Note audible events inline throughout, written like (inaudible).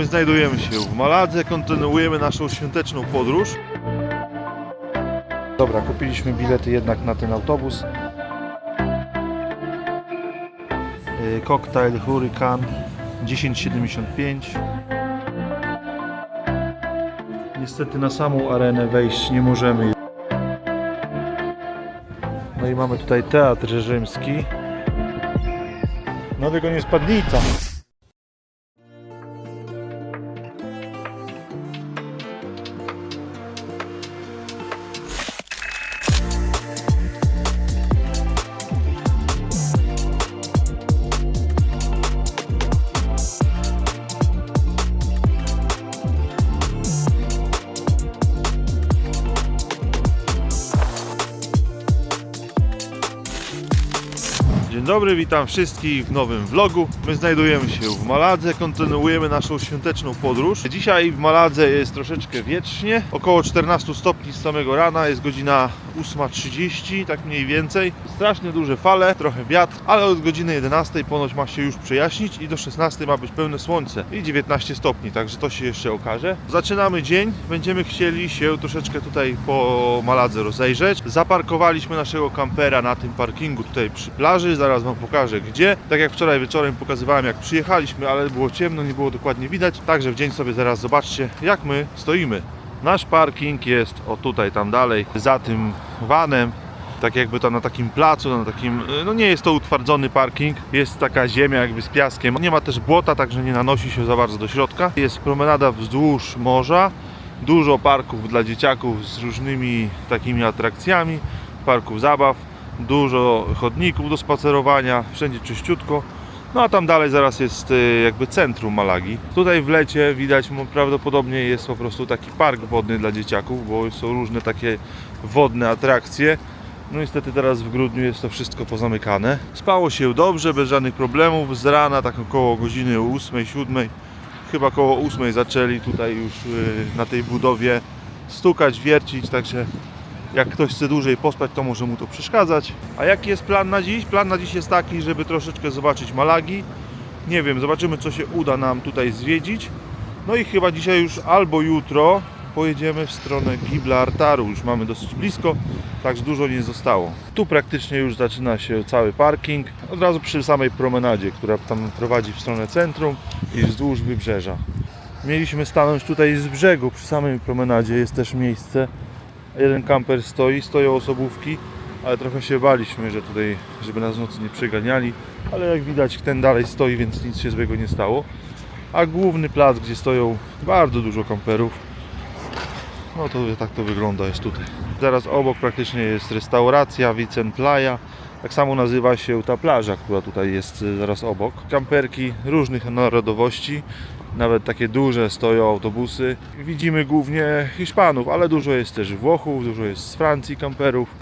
My znajdujemy się w Maladze, kontynuujemy naszą świąteczną podróż. Dobra, kupiliśmy bilety jednak na ten autobus. Yy, Cocktail Hurricane 1075. Niestety na samą arenę wejść nie możemy. No i mamy tutaj teatr rzymski. No tylko nie spadnica. Dzień dobry, witam wszystkich w nowym vlogu. My znajdujemy się w Maladze, kontynuujemy naszą świąteczną podróż. Dzisiaj w Maladze jest troszeczkę wietrznie, około 14 stopni z samego rana, jest godzina 8.30, tak mniej więcej. Strasznie duże fale, trochę wiatr, ale od godziny 11 ponoć ma się już przejaśnić i do 16 ma być pełne słońce i 19 stopni, także to się jeszcze okaże. Zaczynamy dzień, będziemy chcieli się troszeczkę tutaj po Maladze rozejrzeć. Zaparkowaliśmy naszego kampera na tym parkingu tutaj przy plaży, zaraz Wam pokażę gdzie. Tak jak wczoraj wieczorem pokazywałem jak przyjechaliśmy, ale było ciemno, nie było dokładnie widać, także w dzień sobie zaraz zobaczcie jak my stoimy. Nasz parking jest o tutaj, tam dalej, za tym vanem, tak jakby to na takim placu, na takim, no nie jest to utwardzony parking, jest taka ziemia jakby z piaskiem, nie ma też błota, także nie nanosi się za bardzo do środka. Jest promenada wzdłuż morza, dużo parków dla dzieciaków z różnymi takimi atrakcjami, parków zabaw, dużo chodników do spacerowania, wszędzie czyściutko. No a tam dalej zaraz jest y, jakby centrum Malagi. Tutaj w lecie widać prawdopodobnie jest po prostu taki park wodny dla dzieciaków, bo są różne takie wodne atrakcje. No niestety teraz w grudniu jest to wszystko pozamykane. Spało się dobrze, bez żadnych problemów. Z rana tak około godziny 8-7, chyba około 8 zaczęli tutaj już y, na tej budowie stukać, wiercić, także jak ktoś chce dłużej pospać, to może mu to przeszkadzać. A jaki jest plan na dziś? Plan na dziś jest taki, żeby troszeczkę zobaczyć Malagi. Nie wiem, zobaczymy co się uda nam tutaj zwiedzić. No i chyba dzisiaj już albo jutro pojedziemy w stronę Gibraltaru. Już mamy dosyć blisko, także dużo nie zostało. Tu praktycznie już zaczyna się cały parking. Od razu przy samej promenadzie, która tam prowadzi w stronę centrum i wzdłuż wybrzeża. Mieliśmy stanąć tutaj z brzegu, przy samej promenadzie jest też miejsce. Jeden kamper stoi, stoją osobówki, ale trochę się baliśmy, że tutaj, żeby nas w nocy nie przeganiali, ale jak widać ten dalej stoi, więc nic się złego nie stało. A główny plac, gdzie stoją bardzo dużo kamperów, no to tak to wygląda jest tutaj. Zaraz obok praktycznie jest restauracja Vicen Playa. Tak samo nazywa się ta plaża, która tutaj jest y, zaraz obok. Kamperki różnych narodowości, nawet takie duże stoją autobusy. Widzimy głównie Hiszpanów, ale dużo jest też Włochów, dużo jest z Francji kamperów,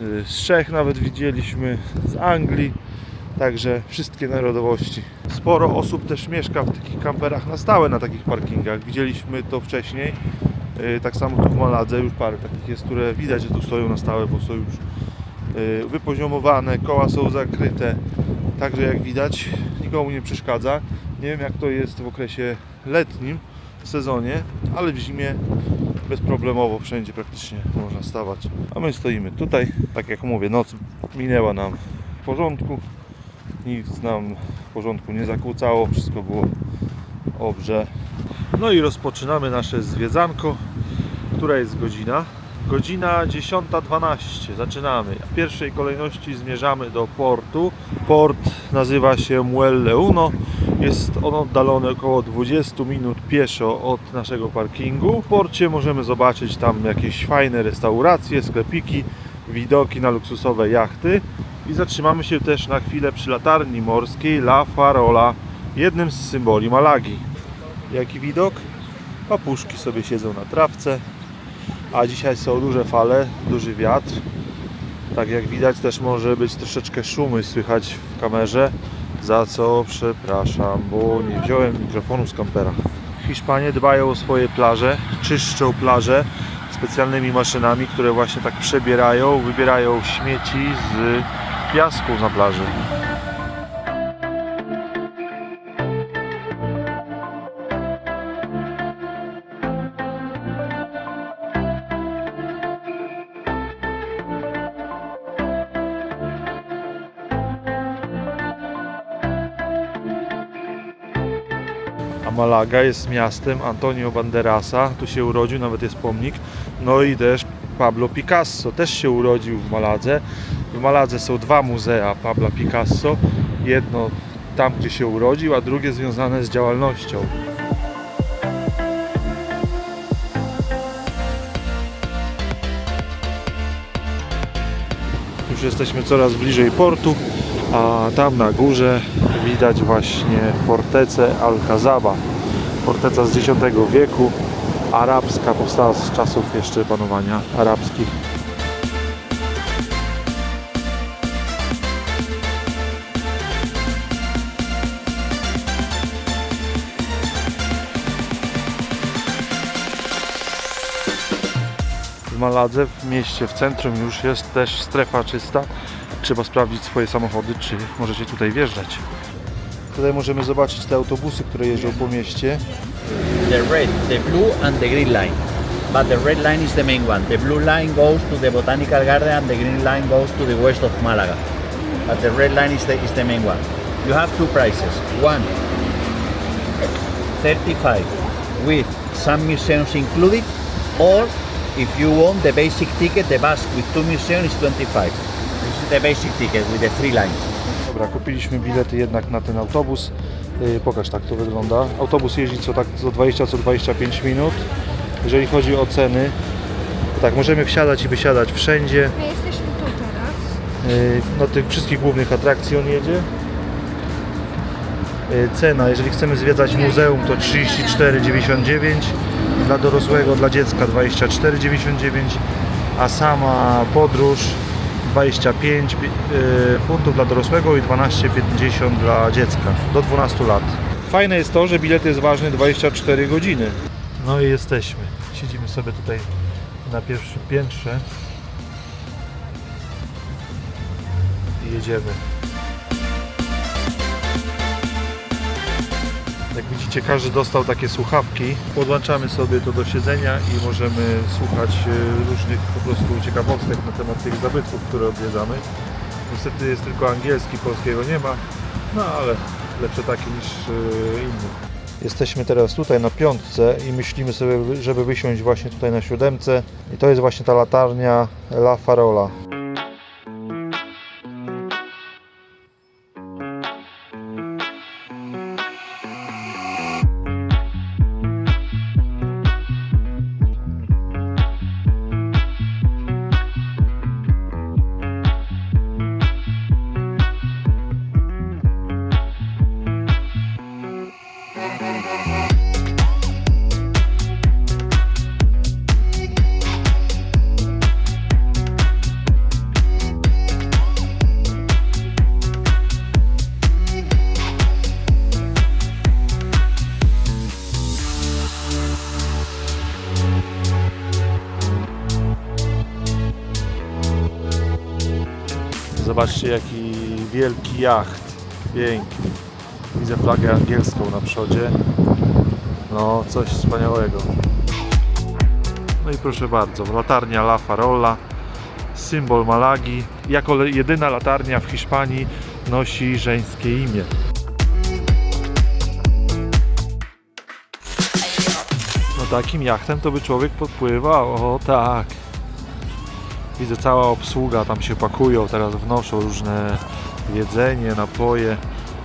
y, z Czech nawet widzieliśmy, z Anglii. Także wszystkie narodowości. Sporo osób też mieszka w takich kamperach na stałe, na takich parkingach. Widzieliśmy to wcześniej. Yy, Tak samo tu w Maladze już parę takich jest, które widać, że tu stoją na stałe, bo są już yy, wypoziomowane, koła są zakryte. Także jak widać nikomu nie przeszkadza. Nie wiem jak to jest w okresie letnim, w sezonie, ale w zimie bezproblemowo wszędzie praktycznie można stawać. A my stoimy tutaj, tak jak mówię, noc minęła nam w porządku. Nic nam w porządku nie zakłócało, wszystko było dobrze. No i rozpoczynamy nasze zwiedzanko. Która jest godzina? Godzina 10.12. Zaczynamy. W pierwszej kolejności zmierzamy do portu. Port nazywa się Muelle Uno. Jest on oddalony około 20 minut pieszo od naszego parkingu. W porcie możemy zobaczyć tam jakieś fajne restauracje, sklepiki, widoki na luksusowe jachty. I zatrzymamy się też na chwilę przy latarni morskiej La Farola, jednym z symboli Malagi. Jaki widok? Papuszki sobie siedzą na trawce, a dzisiaj są duże fale, duży wiatr. Tak jak widać też może być troszeczkę szumy słychać w kamerze, za co przepraszam, bo nie wziąłem mikrofonu z kampera. Hiszpanie dbają o swoje plaże, czyszczą plaże specjalnymi maszynami, które właśnie tak przebierają, wybierają śmieci z piasku na plaży. Malaga jest miastem Antonio Banderasa, tu się urodził, nawet jest pomnik. No i też Pablo Picasso też się urodził w Maladze. W Maladze są dwa muzea Pabla Picasso. Jedno tam, gdzie się urodził, a drugie związane z działalnością. Już jesteśmy coraz bliżej portu, a tam na górze widać właśnie fortecę Al-Kazaba. Forteca z X wieku, arabska, powstała z czasów jeszcze panowania arabskich. W Maladze, w mieście, w centrum już jest też strefa czysta. Trzeba sprawdzić swoje samochody, czy możecie tutaj wjeżdżać. Tutaj możemy zobaczyć te autobusy, które jeżdżą po mieście. the red, the blue, and the green line. But the red line is the main one. The blue line goes to the botanical garden, and the green line goes to the west of Malaga. But the red line is the, is the main one. You have two prices. One, 35 with some museums included, or if you want the basic ticket, the bus with two museums is 25. This is the basic ticket with the three lines. Dobra, kupiliśmy bilety jednak na ten autobus. Yy, Pokaż tak to wygląda. Autobus jeździ co tak co 20, co 25 minut. Jeżeli chodzi o ceny, to tak, możemy wsiadać i wysiadać wszędzie. My jesteśmy tu teraz. Yy, Na tych wszystkich głównych atrakcji on jedzie. Yy, Cena, jeżeli chcemy zwiedzać muzeum to 34,99 dla dorosłego, dla dziecka 24,99 a sama podróż 25 pi- yy, funtów dla dorosłego i 12,50 dla dziecka do 12 lat. Fajne jest to, że bilet jest ważny 24 godziny. No i jesteśmy. Siedzimy sobie tutaj na pierwszym piętrze i jedziemy. Jak widzicie, każdy dostał takie słuchawki. Podłączamy sobie to do siedzenia i możemy słuchać e, różnych po prostu ciekawostek na temat tych zabytków, które odwiedzamy. Niestety jest tylko angielski, polskiego nie ma, no ale lepsze takie niż e, inny. Jesteśmy teraz tutaj na piątce i myślimy sobie, żeby wysiąść właśnie tutaj na siódemce. I to jest właśnie ta latarnia La Farola. Zobaczcie jaki wielki jacht. Piękny. Widzę flagę angielską na przodzie. No, coś wspaniałego. No i proszę bardzo, latarnia La Farola, symbol Malagi. Jako jedyna latarnia w Hiszpanii nosi żeńskie imię. No takim jachtem to by człowiek podpływał, o tak. Widzę cała obsługa, tam się pakują, teraz wnoszą różne jedzenie, napoje,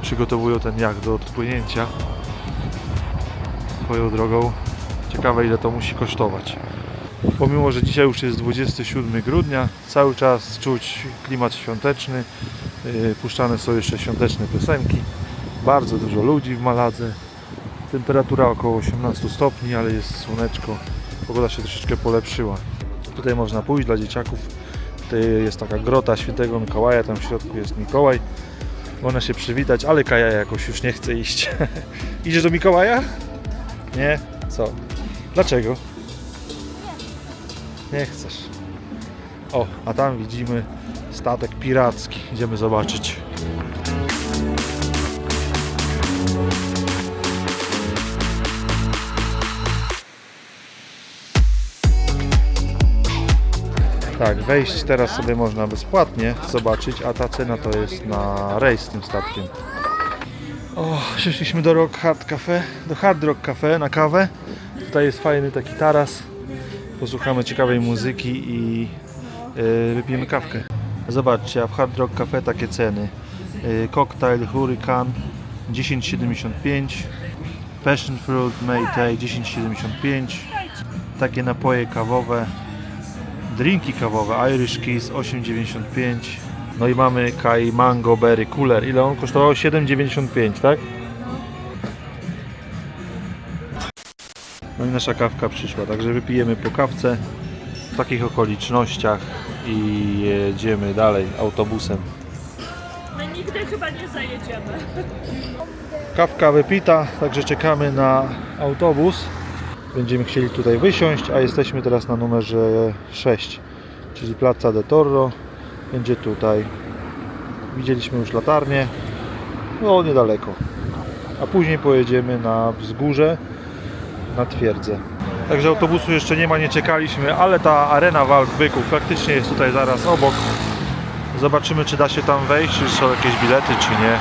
przygotowują ten jacht do odpłynięcia. Swoją drogą, ciekawe ile to musi kosztować. Pomimo, że dzisiaj już jest 27 grudnia, cały czas czuć klimat świąteczny, yy, puszczane są jeszcze świąteczne piosenki, bardzo dużo ludzi w Maladze, temperatura około 18 stopni, ale jest słoneczko, pogoda się troszeczkę polepszyła. Tutaj można pójść dla dzieciaków. Tutaj jest taka grota świętego Mikołaja, tam w środku jest Mikołaj. Można się przywitać, ale Kaja jakoś już nie chce iść. (laughs) Idziesz do Mikołaja? Nie? Co? Dlaczego? Nie chcesz. O, a tam widzimy statek piracki. Idziemy zobaczyć. Tak, wejść teraz sobie można bezpłatnie zobaczyć, a ta cena to jest na rejs z tym statkiem. O, przyszliśmy do Rock Hard Cafe, do Hard Rock Cafe na kawę. Tutaj jest fajny taki taras. Posłuchamy ciekawej muzyki i yy, wypijemy kawkę. Zobaczcie, a w Hard Rock Cafe takie ceny. Yy, cocktail Hurricane 10,75 Passion Fruit Maytay 10,75 Takie napoje kawowe Drinki kawowe Irish Kiss 8,95 No i mamy Kai Mango Berry Cooler Ile on kosztował? 7,95 tak? No i nasza kawka przyszła, także wypijemy po kawce w takich okolicznościach i jedziemy dalej autobusem. My nigdy chyba nie zajedziemy. Kawka wypita, także czekamy na autobus. Będziemy chcieli tutaj wysiąść, a jesteśmy teraz na numerze 6, czyli Plaza de Torro. Będzie tutaj. Widzieliśmy już latarnię, no niedaleko. A później pojedziemy na wzgórze, na twierdzę. Także autobusu jeszcze nie ma, nie czekaliśmy, ale ta arena walk byków faktycznie jest tutaj zaraz obok. Zobaczymy, czy da się tam wejść, czy są jakieś bilety, czy nie.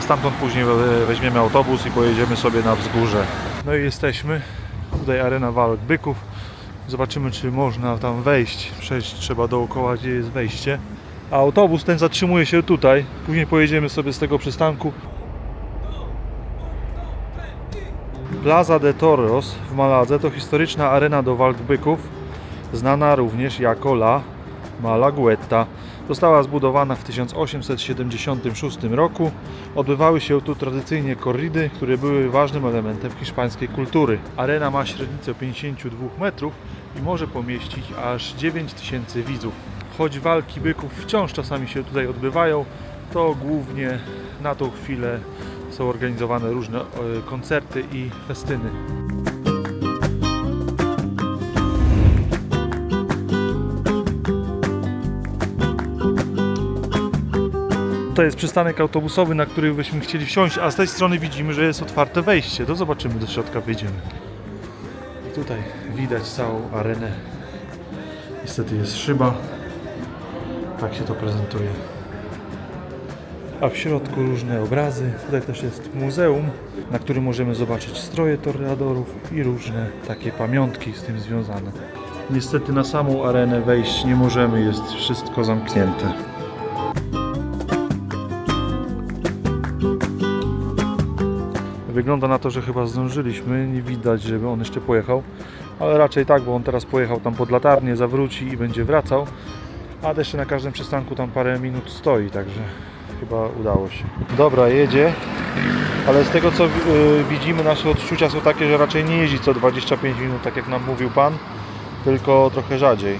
Stamtąd później we- weźmiemy autobus i pojedziemy sobie na wzgórze. No i jesteśmy. Tutaj arena walk byków. Zobaczymy, czy można tam wejść. Przejść trzeba dookoła, gdzie jest wejście. A autobus ten zatrzymuje się tutaj. Później pojedziemy sobie z tego przystanku. Plaza de Toros w Maladze to historyczna arena do walk byków, znana również jako La Malagueta. Została zbudowana w 1876 roku. Odbywały się tu tradycyjnie korridy, które były ważnym elementem hiszpańskiej kultury. Arena ma średnicę 52 metrów i może pomieścić aż 9 tysięcy widzów. Choć walki byków wciąż czasami się tutaj odbywają, to głównie na tą chwilę są organizowane różne e, koncerty i festyny. To jest przystanek autobusowy, na który byśmy chcieli wsiąść, a z tej strony widzimy, że jest otwarte wejście. To zobaczymy, do środka wejdziemy. I tutaj widać całą arenę. Niestety jest szyba. Tak się to prezentuje. A w środku różne obrazy. Tutaj też jest muzeum, na którym możemy zobaczyć stroje toreadorów i różne takie pamiątki z tym związane. Niestety na samą arenę wejść nie możemy, jest wszystko zamknięte. Wygląda na to, że chyba zdążyliśmy. Nie widać, żeby on jeszcze pojechał, ale raczej tak, bo on teraz pojechał tam pod latarnię, zawróci i będzie wracał. A jeszcze na każdym przystanku tam parę minut stoi, także chyba udało się. Dobra, jedzie, ale z tego co y, widzimy, nasze odczucia są takie, że raczej nie jeździ co 25 minut, tak jak nam mówił Pan, tylko trochę rzadziej.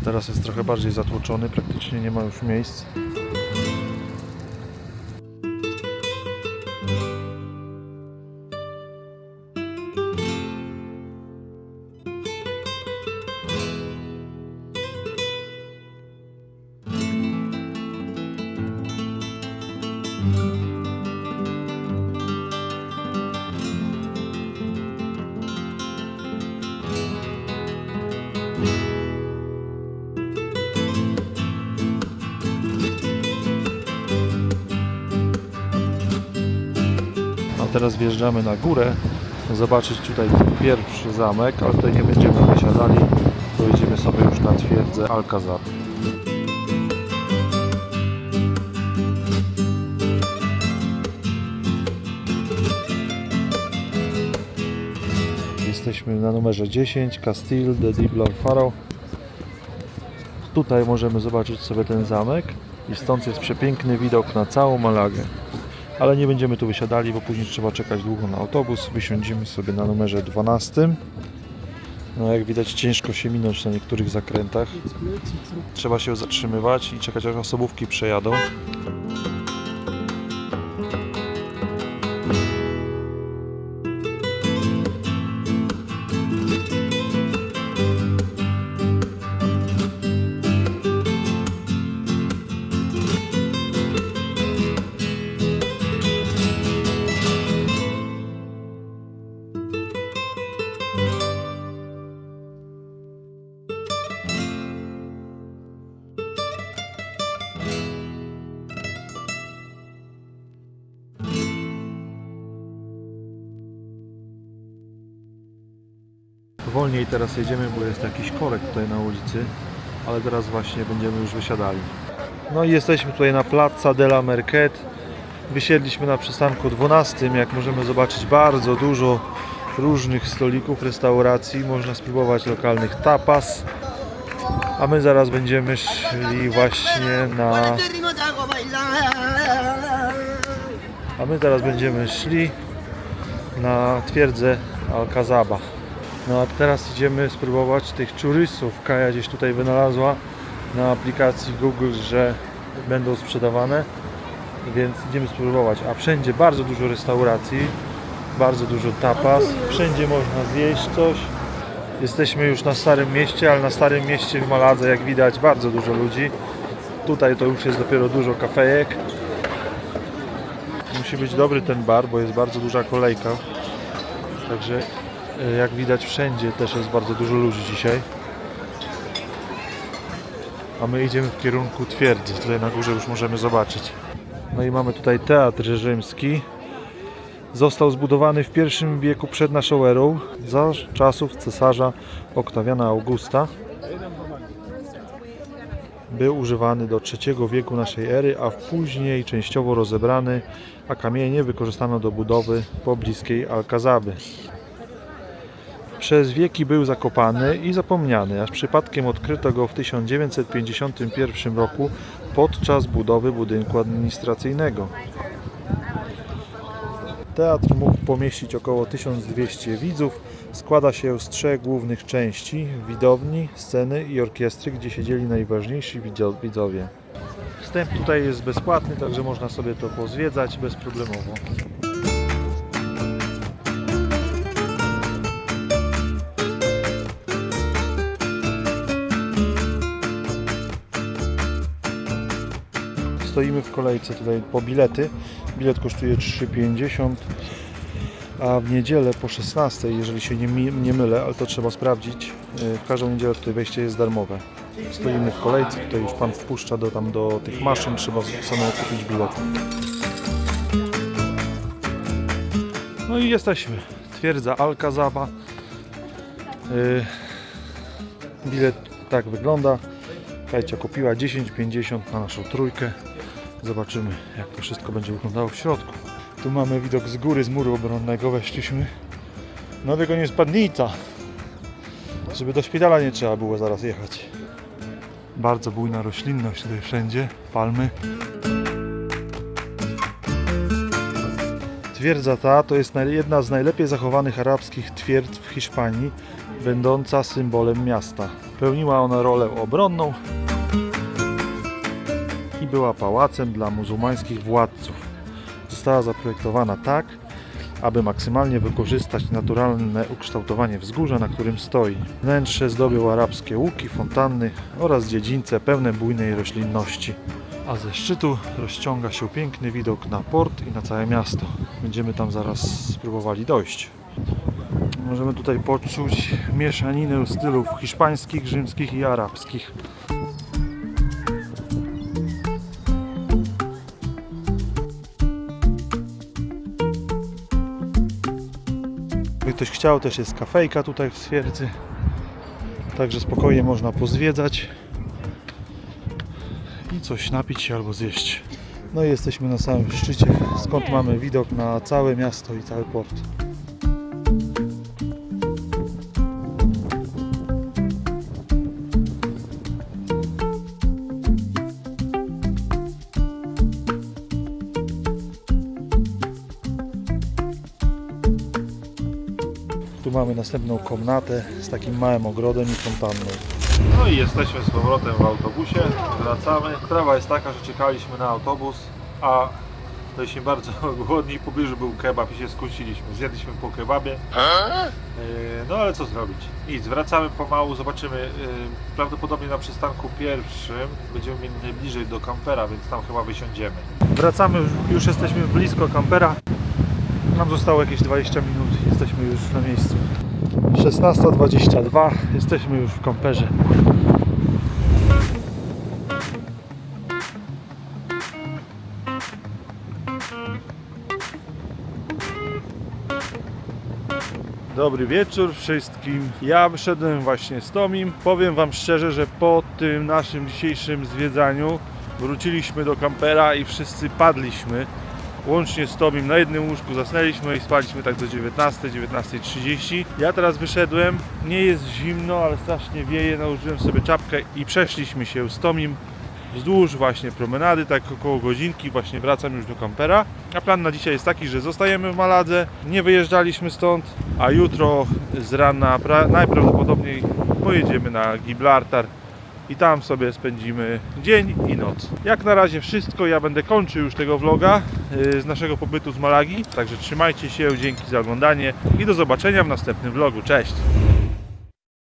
A teraz jest trochę bardziej zatłoczony, praktycznie nie ma już miejsc. Teraz wjeżdżamy na górę, zobaczyć tutaj pierwszy zamek, ale tutaj nie będziemy wysiadali, pojedziemy sobie już na twierdzę Alcazar. Jesteśmy na numerze 10, Castile de Diblar Faro. Tutaj możemy zobaczyć sobie ten zamek i stąd jest przepiękny widok na całą Malagę ale nie będziemy tu wysiadali, bo później trzeba czekać długo na autobus. Wysiądziemy sobie na numerze 12. No jak widać ciężko się minąć na niektórych zakrętach. Trzeba się zatrzymywać i czekać aż osobówki przejadą. Wolniej teraz jedziemy, bo jest jakiś korek tutaj na ulicy, ale teraz właśnie będziemy już wysiadali. No i jesteśmy tutaj na Plaza della Merced. Wysiedliśmy na przystanku 12, jak możemy zobaczyć bardzo dużo różnych stolików, restauracji. Można spróbować lokalnych tapas. A my zaraz będziemy szli właśnie na... A my teraz będziemy szli na twierdzę Alcazaba. No a teraz idziemy spróbować tych czurysów. Kaja gdzieś tutaj wynalazła na aplikacji Google, że będą sprzedawane, więc idziemy spróbować. A wszędzie bardzo dużo restauracji, bardzo dużo tapas, wszędzie można zjeść coś. Jesteśmy już na Starym Mieście, ale na Starym Mieście w Maladze, jak widać, bardzo dużo ludzi. Tutaj to już jest dopiero dużo kafejek. Musi być dobry ten bar, bo jest bardzo duża kolejka. Także jak widać wszędzie też jest bardzo dużo ludzi dzisiaj. A my idziemy w kierunku twierdzy. Tutaj na górze już możemy zobaczyć. No i mamy tutaj teatr rzymski. Został zbudowany w I wieku przed naszą erą za czasów cesarza Oktawiana Augusta. Był używany do III wieku naszej ery, a później częściowo rozebrany, a kamienie wykorzystano do budowy pobliskiej Alkazaby. Przez wieki był zakopany i zapomniany, aż przypadkiem odkryto go w 1951 roku podczas budowy budynku administracyjnego. Teatr mógł pomieścić około 1200 widzów. Składa się z trzech głównych części: widowni, sceny i orkiestry, gdzie siedzieli najważniejsi widzo- widzowie. Wstęp tutaj jest bezpłatny, także można sobie to pozwiedzać bezproblemowo. Stoimy w kolejce tutaj po bilety. Bilet kosztuje 3,50 a w niedzielę po 16, jeżeli się nie, nie mylę, ale to trzeba sprawdzić, yy, w każdą niedzielę tutaj wejście jest darmowe. Stoimy w kolejce, tutaj już Pan wpuszcza do, tam do tych maszyn, trzeba samemu kupić bilet. No i jesteśmy. Twierdza Alcazaba. Yy, bilet tak wygląda. Kajcia kupiła 10,50 na naszą trójkę. Zobaczymy jak to wszystko będzie wyglądało w środku. Tu mamy widok z góry, z muru obronnego weszliśmy. No tylko nie. Żeby do szpitala nie trzeba było zaraz jechać. Bardzo bujna roślinność tutaj wszędzie, palmy. Twierdza ta to jest jedna z najlepiej zachowanych arabskich twierdz w Hiszpanii, będąca symbolem miasta. Pełniła ona rolę obronną była pałacem dla muzułmańskich władców. Została zaprojektowana tak, aby maksymalnie wykorzystać naturalne ukształtowanie wzgórza, na którym stoi. Wnętrze zdobią arabskie łuki, fontanny oraz dziedzińce pełne bujnej roślinności. A ze szczytu rozciąga się piękny widok na port i na całe miasto. Będziemy tam zaraz spróbowali dojść. Możemy tutaj poczuć mieszaninę stylów hiszpańskich, rzymskich i arabskich. Ktoś chciał, też jest kafejka tutaj w twierdzy. Także spokojnie można pozwiedzać i coś napić się albo zjeść. No i jesteśmy na samym szczycie, skąd mamy widok na całe miasto i cały port. Następną komnatę z takim małym ogrodem i fontanną. No i jesteśmy z powrotem w autobusie, wracamy. Sprawa jest taka, że czekaliśmy na autobus, a byliśmy bardzo (laughs) głodni, w pobliżu był kebab i się skuciliśmy. Zjedliśmy po kebabie. Yy, No ale co zrobić? Nic, wracamy pomału, zobaczymy. yy, Prawdopodobnie na przystanku pierwszym będziemy mieli najbliżej do kampera, więc tam chyba wysiądziemy. Wracamy, już- już jesteśmy blisko kampera. Nam zostało jakieś 20 minut, jesteśmy już na miejscu. 16.22, jesteśmy już w kamperze. Dobry wieczór wszystkim. Ja wyszedłem właśnie z Tomim. Powiem Wam szczerze, że po tym naszym dzisiejszym zwiedzaniu wróciliśmy do kampera i wszyscy padliśmy. Łącznie z Tomim na jednym łóżku zasnęliśmy i spaliśmy tak do 19, 19.30. Ja teraz wyszedłem, nie jest zimno, ale strasznie wieje, nałożyłem sobie czapkę i przeszliśmy się z Tomim wzdłuż właśnie promenady, tak około godzinki, właśnie wracam już do kampera. A plan na dzisiaj jest taki, że zostajemy w Maladze, nie wyjeżdżaliśmy stąd, a jutro z rana pra- najprawdopodobniej pojedziemy na Gibraltar i tam sobie spędzimy dzień i noc. Jak na razie wszystko, ja będę kończył już tego vloga yy, z naszego pobytu z Malagi, także trzymajcie się, dzięki za oglądanie i do zobaczenia w następnym vlogu. Cześć!